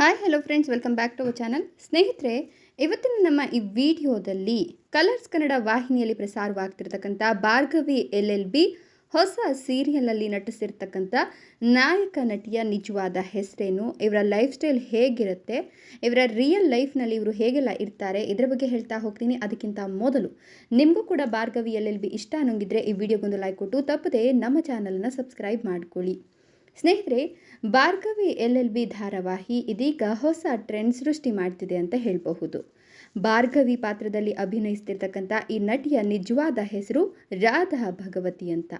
Hi hello friends welcome back to our channel ಸ್ನೇಹಿತರೆ, ಇವತ್ತಿನ ನಮ್ಮ ಈ ವಿಡಿಯೋದಲ್ಲಿ ಕಲರ್ಸ್ ಕನ್ನಡ ವಾಹಿನಿಯಲ್ಲಿ ಪ್ರಸಾರವಾಗ್ತಿರ್ತಕ್ಕಂಥ ಭಾರ್ಗವಿ ಎಲ್ ಎಲ್ ಬಿ ಹೊಸ ಸೀರಿಯಲಲ್ಲಿ ನಟಿಸಿರ್ತಕ್ಕಂಥ ನಾಯಕ ನಟಿಯ ನಿಜವಾದ ಹೆಸರೇನು, ಇವರ ಲೈಫ್ ಸ್ಟೈಲ್ ಹೇಗಿರುತ್ತೆ, ಇವರ ರಿಯಲ್ ಲೈಫ್ನಲ್ಲಿ ಇವರು ಹೇಗೆಲ್ಲ ಇರ್ತಾರೆ, ಇದರ ಬಗ್ಗೆ ಹೇಳ್ತಾ ಹೋಗ್ತೀನಿ. ಅದಕ್ಕಿಂತ ಮೊದಲು ನಿಮಗೂ ಕೂಡ ಭಾರ್ಗವಿ ಎಲ್ ಎಲ್ ಬಿ ಇಷ್ಟ ಅನ್ನೋಂಗಿದ್ರೆ ಈ ವಿಡಿಯೋಗೊಂದು ಲೈಕ್ ಕೊಟ್ಟು, ತಪ್ಪದೆ ನಮ್ಮ ಚಾನಲನ್ನು ಸಬ್ಸ್ಕ್ರೈಬ್ ಮಾಡ್ಕೊಳ್ಳಿ. ಸ್ನೇಹಿತರೆ, ಭಾರ್ಗವಿ ಎಲ್ ಎಲ್ ಬಿ ಧಾರಾವಾಹಿ ಇದೀಗ ಹೊಸ ಟ್ರೆಂಡ್ ಸೃಷ್ಟಿ ಮಾಡ್ತಿದೆ ಅಂತ ಹೇಳಬಹುದು. ಭಾರ್ಗವಿ ಪಾತ್ರದಲ್ಲಿ ಅಭಿನಯಿಸ್ತಿರ್ತಕ್ಕಂಥ ಈ ನಟಿಯ ನಿಜವಾದ ಹೆಸರು ರಾಧಾ ಭಗವತಿ ಅಂತ.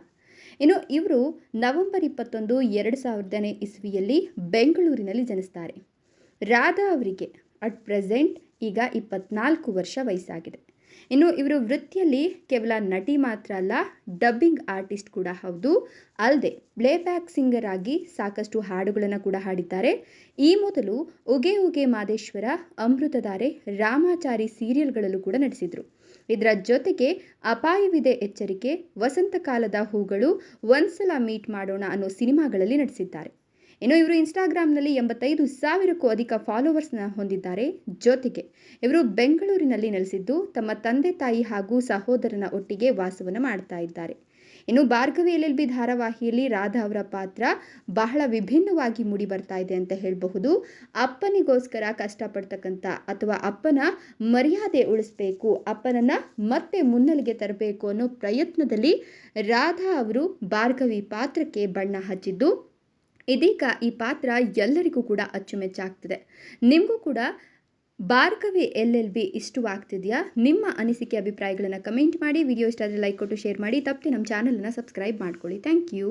ಇನ್ನು ಇವರು ನವೆಂಬರ್ ಇಪ್ಪತ್ತೊಂದು, ಎರಡು ಸಾವಿರದನೇ ಇಸ್ವಿಯಲ್ಲಿ ಬೆಂಗಳೂರಿನಲ್ಲಿ ಜನಿಸ್ತಾರೆ. ರಾಧಾ ಅವರಿಗೆ ಅಟ್ ಪ್ರೆಸೆಂಟ್ ಈಗ ಇಪ್ಪತ್ನಾಲ್ಕು ವರ್ಷ ವಯಸ್ಸಾಗಿದೆ. ಇನ್ನು ಇವರು ವೃತ್ತಿಯಲ್ಲಿ ಕೇವಲ ನಟಿ ಮಾತ್ರ ಅಲ್ಲ ಡಬ್ಬಿಂಗ್ ಆರ್ಟಿಸ್ಟ್ ಕೂಡ ಹೌದು. ಅಲ್ಲದೆ ಪ್ಲೇಬ್ಯಾಕ್ ಸಿಂಗರ್ ಆಗಿ ಸಾಕಷ್ಟು ಹಾಡುಗಳನ್ನು ಕೂಡ ಹಾಡಿದ್ದಾರೆ. ಈ ಮೊದಲು ಉಗೆ ಉಗೆ ಮಾದೇಶ್ವರ, ಅಮೃತಧಾರೆ, ರಾಮಾಚಾರಿ ಸೀರಿಯಲ್ಗಳಲ್ಲೂ ಕೂಡ ನಟಿಸಿದರು. ಇದರ ಜೊತೆಗೆ ಅಪಾಯವಿದೆ ಎಚ್ಚರಿಕೆ ವಸಂತ ಕಾಲದ ಹೂಗಳು, ಒಂದ್ಸಲ ಮೀಟ್ ಮಾಡೋಣ ಅನ್ನೋ ಸಿನಿಮಾಗಳಲ್ಲಿ ನಟಿಸಿದ್ದಾರೆ. ಇನ್ನು ಇವರು ಇನ್ಸ್ಟಾಗ್ರಾಮ್ನಲ್ಲಿ ಎಂಬತ್ತೈದು ಸಾವಿರಕ್ಕೂ ಅಧಿಕ ಫಾಲೋವರ್ಸ್ನ ಹೊಂದಿದ್ದಾರೆ ಜೊತೆಗೆ ಇವರು ಬೆಂಗಳೂರಿನಲ್ಲಿ ನೆಲೆಸಿದ್ದು ತಮ್ಮ ತಂದೆ ತಾಯಿ ಹಾಗೂ ಸಹೋದರನ ಒಟ್ಟಿಗೆ ವಾಸವನ್ನು ಮಾಡ್ತಾ ಇದ್ದಾರೆ. ಇನ್ನು ಭಾರ್ಗವಿ ಎಲ್ ಎಲ್ ಬಿ ಧಾರಾವಾಹಿಯಲ್ಲಿ ರಾಧಾ ಅವರ ಪಾತ್ರ ಬಹಳ ವಿಭಿನ್ನವಾಗಿ ಮೂಡಿ ಬರ್ತಾ ಇದೆ ಅಂತ ಹೇಳಬಹುದು. ಅಪ್ಪನಿಗೋಸ್ಕರ ಕಷ್ಟಪಡ್ತಕ್ಕಂಥ ಅಥವಾ ಅಪ್ಪನ ಮರ್ಯಾದೆ ಉಳಿಸ್ಬೇಕು, ಅಪ್ಪನನ್ನ ಮತ್ತೆ ಮುನ್ನೆಲೆಗೆ ತರಬೇಕು ಅನ್ನೋ ಪ್ರಯತ್ನದಲ್ಲಿ ರಾಧಾ ಅವರು ಭಾರ್ಗವಿ ಪಾತ್ರಕ್ಕೆ ಬಣ್ಣ ಹಚ್ಚಿದ್ದು ಇದೀಗ ಈ ಪಾತ್ರ ಎಲ್ಲರಿಗೂ ಕೂಡ ಅಚ್ಚುಮೆಚ್ಚಾಗ್ತಿದೆ. ನಿಮಗೂ ಕೂಡ ಭಾರ್ಗವಿ ಎಲ್ ಎಲ್ ಬಿ ಇಷ್ಟವಾಗ್ತಿದೆಯಾ? ನಿಮ್ಮ ಅನಿಸಿಕೆ ಅಭಿಪ್ರಾಯಗಳನ್ನು ಕಮೆಂಟ್ ಮಾಡಿ, ವಿಡಿಯೋ ಇಷ್ಟ ಆದರೆ ಲೈಕ್ ಕೊಟ್ಟು ಶೇರ್ ಮಾಡಿ, ತಪ್ಪದೆ ನಮ್ಮ ಚಾನಲನ್ನು ಸಬ್ಸ್ಕ್ರೈಬ್ ಮಾಡ್ಕೊಳ್ಳಿ. Thank you.